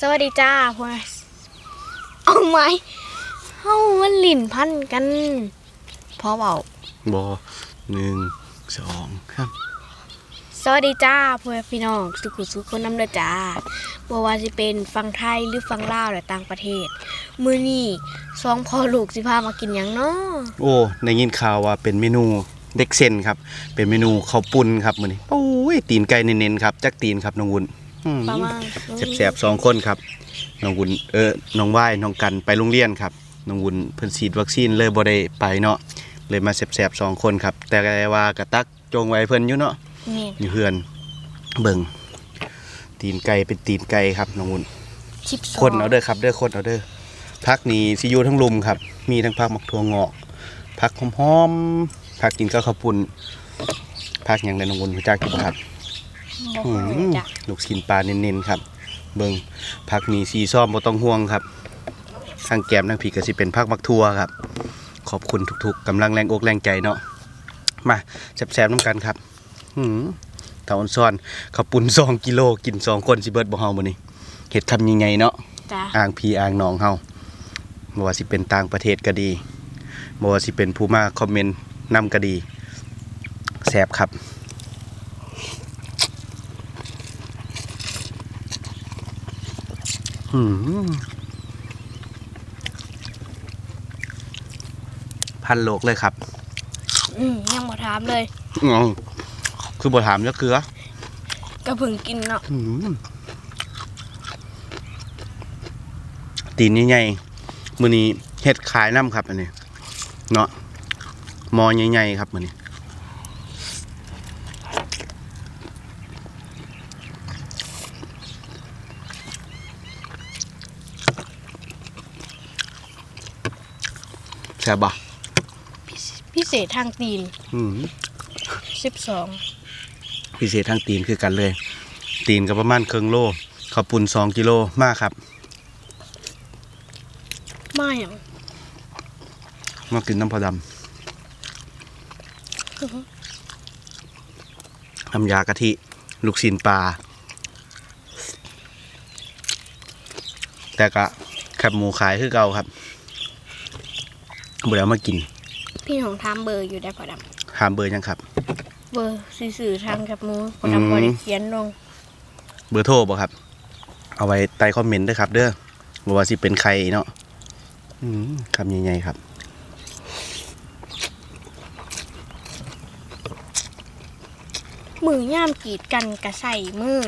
สวัสดีจ้าพวกเอาไหมเฮามันหลิ่นพันกันพอเบาบอหนึ่งสองครับสวัสดีจ้าพ่อแม่พี่น้องสุขุสุขคนน้ำเด้อจ้าบ่ว่าสิเป็นฟังไทยหรือฟังลาวหรือต่างประเทศ มื้อนี้สองพ่อลูกสิพามากินหยังเนาะโอ้ในยินข่าวว่าเป็นเมนูเด็กเซนครับ เป็นเมนูข้าวปุ้นครับมื้อนี้โอ้ยตีนไก่เน้นๆครับจักตีนครับน้องวุ้นอืม ประมาณแสบๆสองคนครับน้องวุ้นเออน้องว่ายน้องกันไปโรงเรียนครับน้องวุ้นเพิ่นฉีดวัคซีนเลยบ่ได้ไปเนาะเลยมาแสบๆสองคนครับ แต่ว่ากระตักจงไว้เพิ่นอยู่เนาะนี่อยู่เฮือนเบิ่งตีนไก่เป็นตีนไก่ครับน้องวุ้นชิปซอคนเอาเด้อครับเด้อคนเอาเด้อพักนี้ซิอยูทั้งลุมครับ มีทั้งพักหมักถั่วงอกพักหอมๆพักกินข้าวข้าวปุ้นพักอย่างไรน้องวุ้นรู้จักกินครับ บ่อืค่อยมจ้ะลูกชิ้นปลาเน้นๆครับ เบิ่งพักนี้สีซ้อมบ่ต้องห่วงครับทางแก้มทางผีก็สิเป็นพักมักทั่วครับ ขอบคุณทุกๆกำลังแรงอกแรงใจเนาะมาแซ่บๆน้ำกันครับหืมเตาอนซ้อนข้าวปุ้น2กิโลกินสองคนสิเบิดบ่เฮามื้อนี้เฮ็ดคำยังไงเนาะจ้าอ่างพีอ่างหนองเฮาบ่ว่าสิเป็นต่างประเทศก็ดีบ่ว่าสิเป็นผู้มาคอมเมนต์นำก็ดีแซ่บครับ อืม พันโลกเลยครับ อืมยังบ่ถามเลยอ๋อคือบ่ถามจะเกลือ ก็เพิ่งกินเนาะอืมตีนใหญ่ๆมือนี้เฮ็ดขายน้ำครับ อันนี้ เนาะมอใหญ่ๆครับมือนี้ แซ่บบ่พิเศษทางตีนอืม12พิเศษทางตีนคือกันเลย ตีนก็ประมาณครึ่งโลข้าวปุ้นสองกิโลมากครับมาหยังมากินน้ำพอดำน้ำยากะทิ ลูกชิ้นปลา แต่ก็แคบหมูขายคือเก่าครับ บ่ได้เอามากิน พี่น้องถามเบอร์อยู่ได้พอดำหามเบอร์ยังครับเบอร์สื่อๆทางกับหมูพอดำอืมบ่ได้เขียนลงเบอร์โทรบ่ครับ เอาไว้ใต้คอมเมนต์ด้วยครับ เด้อบ่ว่าสิเป็นใครเนาะอืมคำใหญ่ๆครับ มือย่ามกรีดกันกระใส่มือ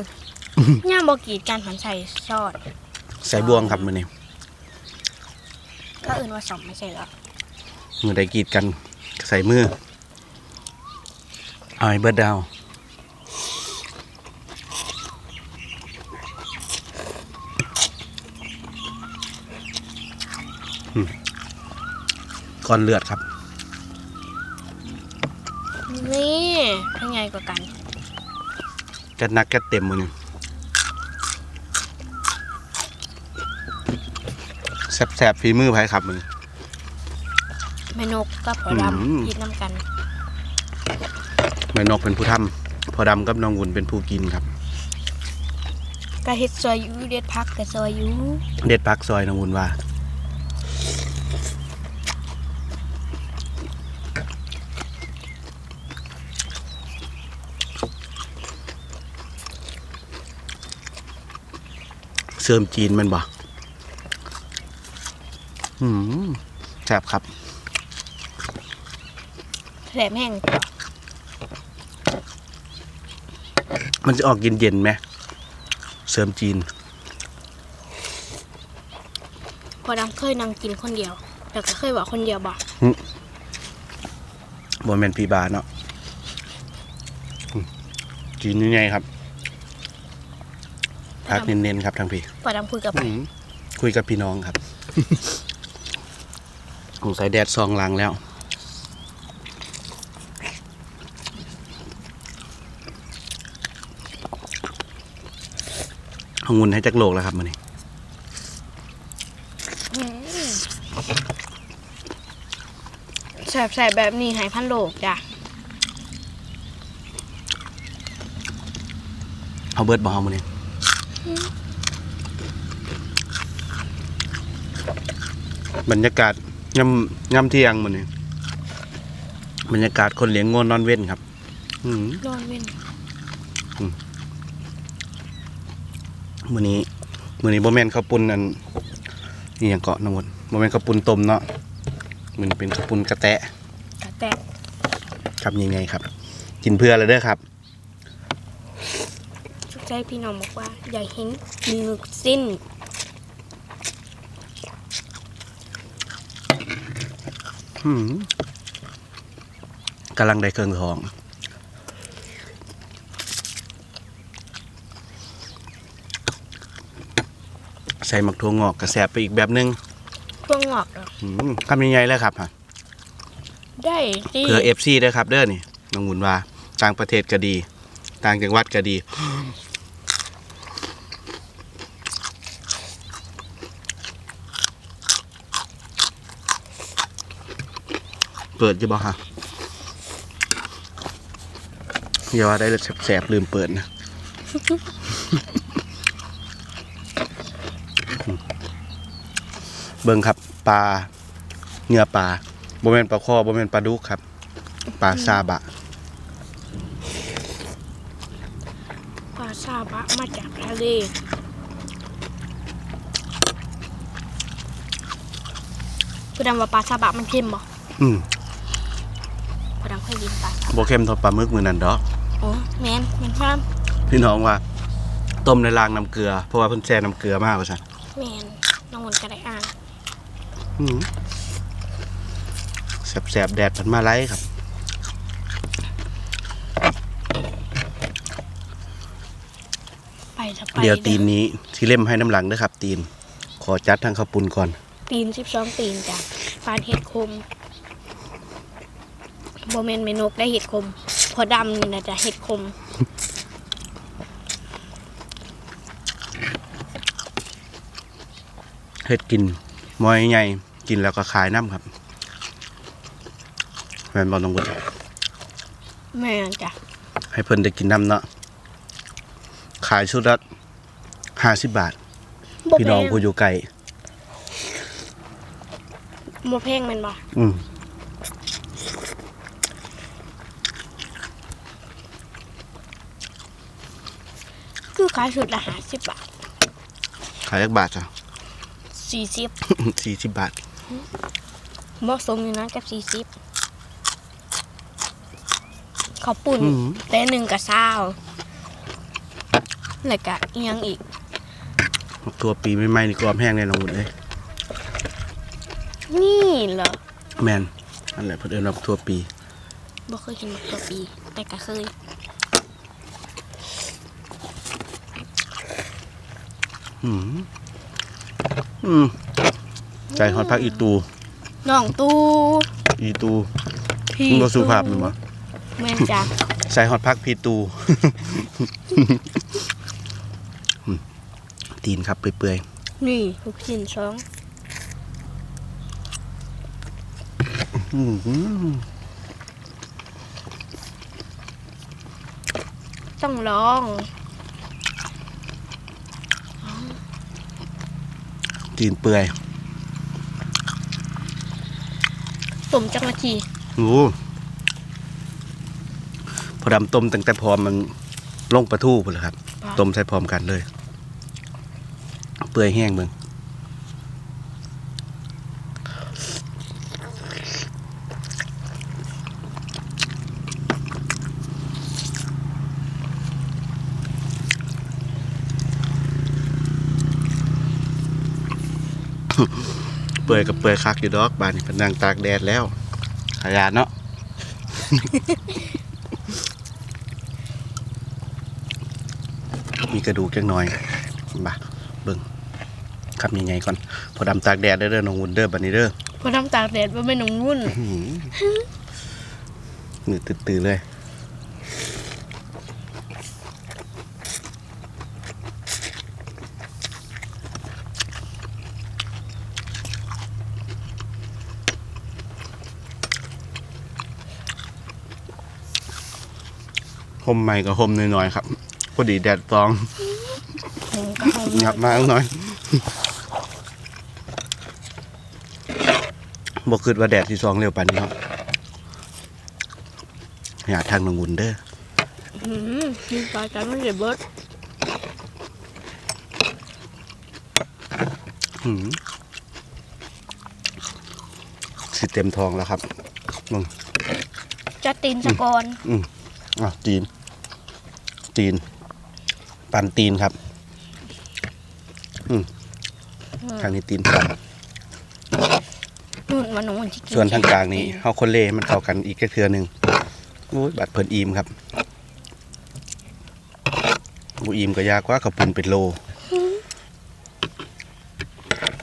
ย่ามบอกรีดกันหันใส่ซอด ใส่บ่วงครับมื้อนี้ ก็เอื่นว่าสองไม่ใช่เหรอ มือใดกรีดกันใส่มือเอาให้เบิดดาวอืมก้อนเลือดครับ นี่เป็นไงกว่ากันแกนักแกเต็มมือนี่แสบๆฝีมือไผครับมือนี้ แม่นกกับพออืมดำกินน้ำกันแม่นกเป็นผู้ทำพอดำกับน้องวุ่นเป็นผู้กินครับก็เฮ็ดซอยอยูเด็ดพักกับซอยอยูเด็ดพักซอยน้องวุ่นว่าเสริมจีนแมันบ่อืมแซ่บครับ แถมแห้งมันจะออกเย็นๆไหมเสริมจีน พอดำเคยนั่งกินคนเดียว แต่ก็เคยบอกคนเดียวบอกบนเป็นปีบาเนาะอืมจีนนี่ไงครับ พักเน้นๆครับทางพี่พอดำคุยกับอืมคุยกับพี่น้องครับสงสัยแดดซองหลังแล้ว ทงงุนให้จักโลกแล้วครับมันนี่แสบๆแบบนี้หายพันโลกจ้ะเอาเบิดบ่เอามันนี่บรรยากาศย่ำย่ำเที่ยงมันนี่บรรยากาศคนเลี้ยงงวนนอนเว้นครับ อืม นอนเว้น มื้อนี้มื้อนี้บ่แม่นข้าวปุ้นอันนี่หยังเกาะน้ำมนบ่แม่นข้าวปุ้นต้มเนาะมื้อนี้เป็นข้าวปุ้นกระแตะกระแตะครับยังไงครับ กินเพื่ออะไรเด้อครับชุกใจพี่น้องบอกว่าอยากเห็นมีลูกสิ้นอืมกำลังได้เครื่องทอง ใส่หมักถั่วงอกกระแสบไปอีกแบบนึงพวกงอกเหรออืมทำยังไงแล้วครับฮะได้สิเพื่อเอฟซีด้วยครับเด้อนี่น้องหุ่นว่าต่างประเทศก็ดี ต่างจังหวัดก็ดี เปิดจะบอกฮะอย่าว่าได้เลยแสบๆลืมเปิดนะ เบิ่งครับปลาเนื้อปลาบ่แม่นปลาคอบ่แม่นปลาดุกครับปลาซาบะปลาซาบะมาจากทะเลผู้ดำว่าปลาซาบะมันเค็มบ่อืมผู้ดำเคยกินปลาซาบะบ่เข้มเท่าปลาหมึกมื้อนั้นดอกโอ้แมนแมนครับพี่น้องว่า ต้มในรางน้ำเกลือ เพราะว่าเพิ่นแช่น้ำเกลือมากว่าซั่นแมนน้องมนต์ก็ได้อ่าน อืมแสบๆแดดเพิ่นมาไล่ครับ ไปถ้าไปเดี๋ยวตีนนี้ที่เล่มให้น้ำหลังเด้อครับ ตีน ขอจัดทางข้าวปุ้นก่อน ตีนสิบสองตีนจ้ะปลาเห็ดคมโบแมนเมนกได้เห็ดคม พอดำนี่นะจ๊ะเห็ดคมเฮ็ดกินมอยใหญ่ กินแล้วก็ขายน้ำครับแม่นบ่ต้องเบิดแม่นจ้ะให้เพิ่นได้กินน้ำเนาะขายชุดละ50บาทบ่พี่แพน้องงผู้อยู่ไกลโมแพงแมันบ่อืมคือขายสุดละห้าสิบบาทขายจักบาทจ้ะสี่สิบ40บาท เหมาะสมอยู่นะกับสี่สิบข้าวปุ่นอืมแต่หนึ่งกับซาวแล้วก็อิหยังอีก ตัวปีใหม่ๆนี่กรอบแห้งแน่นอนหมดเลยนี่เหรอ แมนนั่นแหละเพิ่นเอิ้นว่าตัวปีบ่เคยกินมาตัวปี แต่ก็เคยอืมอืม ใจฮอดพักอีตูน้องตู้อีตูพี่มึงบ่สุภาพแม่นบ่แม่นจ้ะใส่ฮอดพักพีตูอืมตีนครับเปื่อยนี่ลูกชิ้นสองๆอื้อหือต้องลองตีนเปื่อย ต้มจักนาทีโอ้พอดำต้มตั้งแต่พร้อมมันลงปลาทูพุ่นแหละครับ ต้มใส่พร้อมกันเลย เปื่อยแห้งเบิ่ง เปื่อยกับเปื่อยคักอยู่ดอกบานนี้เพนนังตากแดดแล้ว ขยานเนาะ มีกระดูกจังหน่อยบ่าเบิ่งคำยังไงก่อน พอดำตากแดดเด้อเด้อน้องวุ่นเด้อบัดนี้เด้อพอทำตากแดดว่าไม่นองวุ่น มือตื่นๆเลย ห่มใหม่กับห่มน้อยๆครับพอดีแดดตองหงกระหงหยับมาหน่อยบ่คิดว่าแดดที่สองเร็วปานนี้เนาะอยากทางนองุนเด้ออืมกินปลากันไม่ได้เบิดหืมสิเต็มทองแล้วครับมึงจะตีนสะกอนอืมอะตีน ตีน ปันตีนครับ อืมทางนี้ตีนปันนู่นมันหนูมันจะกินส่วนทางกลางนี้เฮาคนเล่ให้มันเข้ากันอีกแค่เทือหนึ่งโอ้ยบัดเพิ่นอีมครับบูอีมก็ยากกว่าขับปุ่นเป็นโล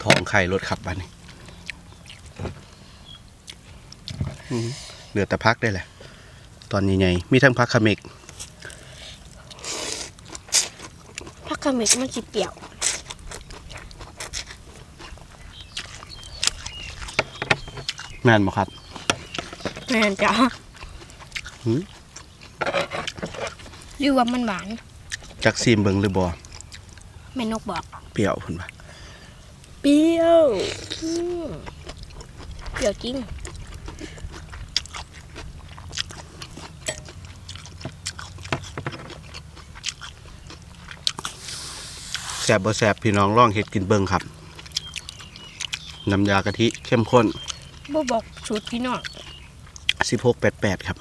ทองไข่รถขับบัดนี้อืมเหลือแต่พักได้แหละ ตอนใหญ่ๆมีทั้งพักขมิก ถ้าขมิกมันสิเปรี้ยวแม่นบ่ครับแม่นจ้ะหืมหรือว่ามันหวานจักซีมเบิงหรือบ่แม่นกบอก เปรี้ยวพุ่นว่าเปรี้ยวอืมเปรี้ยวจริง แซ่บบ่แซ่บพี่น้องลองเฮ็ดกินเบิงครับ น้ำยากะทิเข้มข้นบ่บอกสูตรพี่น้องสิบหกแปดแปดครับ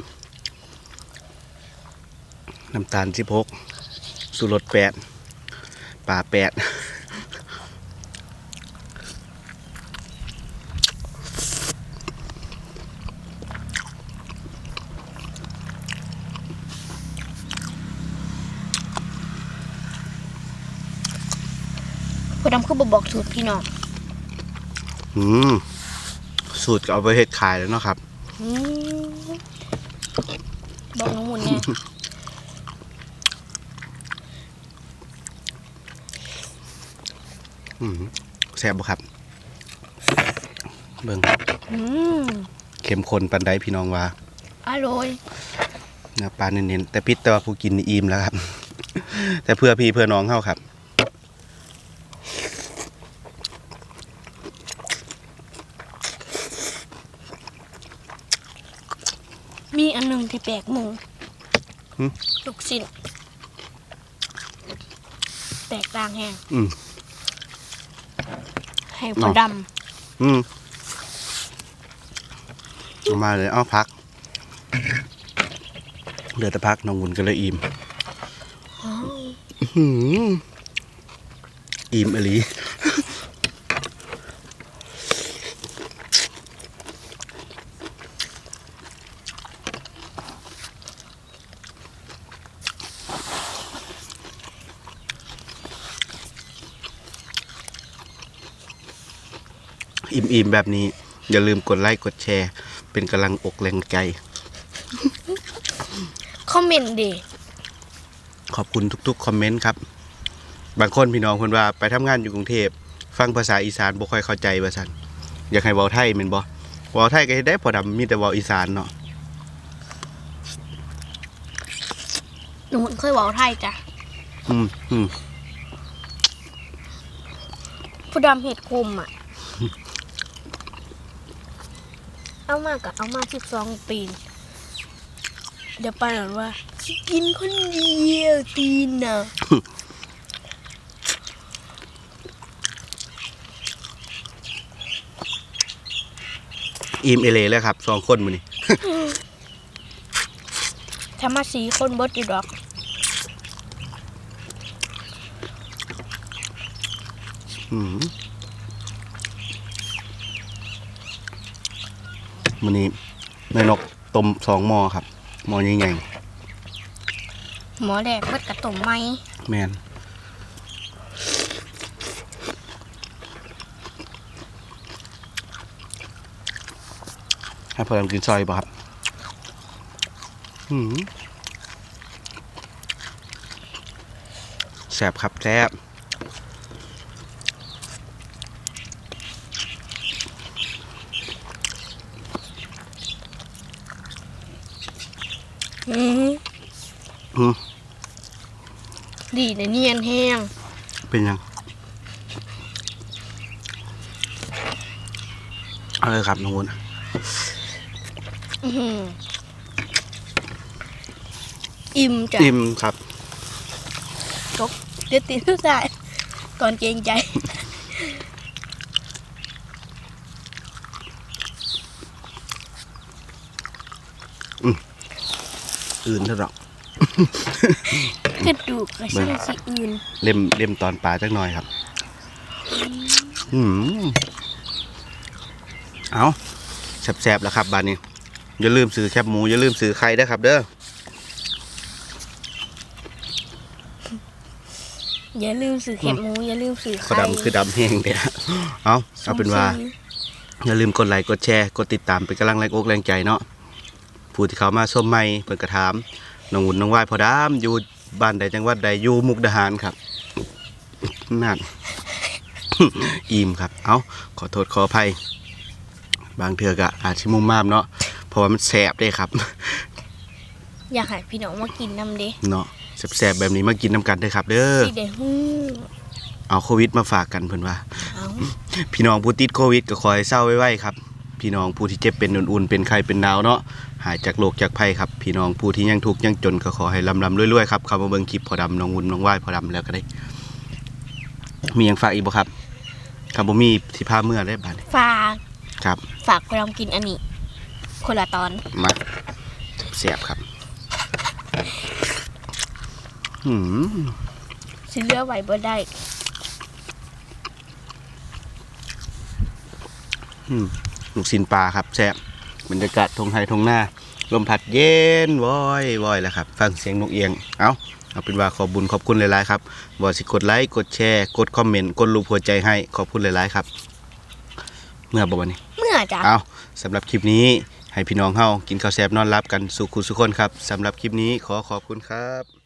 น้ำตาลสิบหกสุรสแปดป่าแปด ดำคือบ่บอกสูตรพี่น้องอืมสูตรก็เอาไปเฮ็ดขายแล้วเนาะครับ อืมบอกน้องมุนเนี่ยอืมแซ่บบ่ครับ เบิ่งอืมเข้มข้นปันใดพี่น้องว่าอร่อยเนื้อปลาเน้นๆแต่พิษแต่ว่าผู้กินนี่อิ่มแล้วครับ แต่เพื่อพี่เพื่อน้องเข้าครับ มีอันหนึงที่แปลกหมูหึ ลูกชิ้นแตกต่างแฮงอืมให้ผู้ดอืมเอามาเลย เอาพัก เหลือแต่พักน้องวุนก็เลยอิ่มำ อื้อหืออิ่มอหลี อิ่มๆแบบนี้ อย่าลืมกดไลค์กดแชร์ เป็นกำลังอกแรงใจ คอมเมนต์ดีขอบคุณทุกๆคอมเมนต์ครับ บางคนพี่น้องคนว่าไปทำงานอยู่กรุงเทพฟังภาษาอีสานบ่ค่อยเข้าใจว่าซั่นอยากให้เว้าไทยแม่นบ่เว้าไทยก็เฮ็ดได้พอดำมีแต่เว้าอีสานเนาะหนูเคยเว้าไทยจ้ะอืมอืม ผู้ดำเห็ดคมอะ เอามากกับเอามาสิบสองปีนเดี๋ยวไปหน่อยว่าสิกินคนเดียวตีนน่ะอิ่มเอเลเลยครับสองคนมื้อนี้ถ้ามาสีคนเบดอยู่ดอกอืมมื้อนี้แม่นก ต้มสองหม้อครับหม้อใหญ่หมอแดกเบิดกระตุ่มไหมๆแม่นให้พอดำกินซอยบ่ครับอืมแสบครับแสบ อืม อืม ดีนะเนียนแห้งเป็นยังเอาเลยครับน้องวุ้นอื้อหืออิ่มจ้ะอิ่มครับจกเดี๋ยวติดทุกได้ก่อนเกรงใจอื่นเท่าดอก กระดูกกระช่างสิอื่น เล่มเล่มตอนปลาจักหน่อยครับ อืมเอาแสบๆแล้วครับบานนี้ อย่าลืมซื้อแคบหมู อย่าลืมซื้อไข่ด้วยครับ เด้อ อย่าลืมสื่อเข็มหมู อย่าลืมสื่อก็ไข่ดำคือดำแห้งเด้อเอาเอาเป็นว่า อย่าลืมกดไลค์ กดแชร์ กดติดตามเป็นกำลังแรงอกแรงใจเนาะผู้ที่เขามาชมใหม่เปิดกระถาม น้องหุ่นน้องวายพอดามอยู่บ้านใดจังหวัดใดอยู่มุกดาหารครับนั่นอิ่มครับ เอาขอโทษขออภัย บางเทือกะอาจชิมุมมามเนาะเพราะว่ามันแสบเด้ครับ อยากให้พี่น้องมากินน้ำเด้เนาะแสบๆแบบนี้มากินน้ำกันเด้อครับ เด้อสิเด้ฮู้เอาโควิดมาฝากกันเพิ่นว่าเอาพี่น้องผู้ติดโควิดก็คอยเศร้าไว้ๆครับ พี่น้องผู้ที่เจ็บเป็นอุ่นๆเป็นไข้เป็นหนาวเนาะหายจากโรคจากภัยครับพี่น้องผู้ที่ยังทุกข์ยังจนก็ขอให้ลำลำรวยๆครับเข้ามาเบิ่งคลิปพอดำน้องวุ่นน้องว่ายพอดำแล้วก็ได้ มีหยังฝากอีกบ่ครับครับบ่มีที่พาเมื่อได้บาดนี้ฝากครับ ฝากไปลองกินอันนี้ คนละตอนมาเสียบครับอืมสิเหลือไว้บ่ได้ ลูกสินปลาครับแซ่บบรรยากาศทงไทยทงหน้า ลมพัดเย็นวอยวอยแล้วครับ ฟังเสียงนกเอียง เอาเอาเป็นว่าขอบบุญขอบคุณหลายๆครับบ่สิกดไลค์กดแชร์ กดคอมเมนต์กดรูปหัวใจให้ขอบคุณหลายๆครับ เมื่อบ่วันนี้ เมื่อจ้ะเอาสำหรับคลิปนี้ให้พี่น้องเฮากินข้าวแซ่บนอนรับกันสุขุสุขคนครับสำหรับคลิปนี้ขอขอบคุณครับ